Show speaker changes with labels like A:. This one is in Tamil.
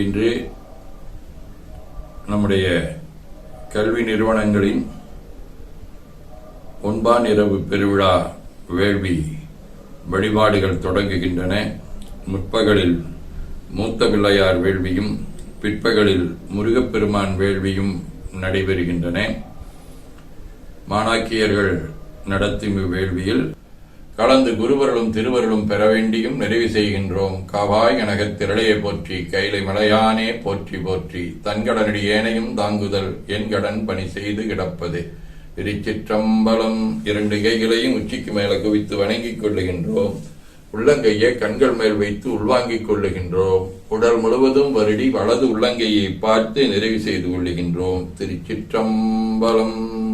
A: இன்று நம்முடைய கல்வி நிறுவனங்களின் ஒன்பான் இரவு பெருவிழா வேள்வி வழிபாடுகள் தொடங்குகின்றன. முற்பகலில் மூத்த பிள்ளையார் வேள்வியும் பிற்பகலில் முருகப்பெருமான் வேள்வியும் நடைபெறுகின்றன. மாணாக்கியர்கள் நடத்தும் இவ்வேள்வியில் கலந்து குருவர்களும் திருவருளும் பெற வேண்டியும் நிறைவு செய்கின்றோம். காவாய் கனகத் திரளையை போற்றி கைலை மலையானே போற்றி போற்றி தன்கடனடி ஏனையும் தாங்குதல் என் கடன் பணி செய்து கிடப்பது. திருச்சிற்றம்பலம் இரண்டு கைகளையும் உச்சிக்கு மேல குவித்து வணங்கிக் கொள்ளுகின்றோம். உள்ளங்கையை கண்கள் மேல் வைத்து உள்வாங்கிக் கொள்ளுகின்றோம். உடல் முழுவதும் வருடி வலது உள்ளங்கையை பார்த்து நிறைவு செய்து கொள்ளுகின்றோம். திருச்சிற்றம்பலம்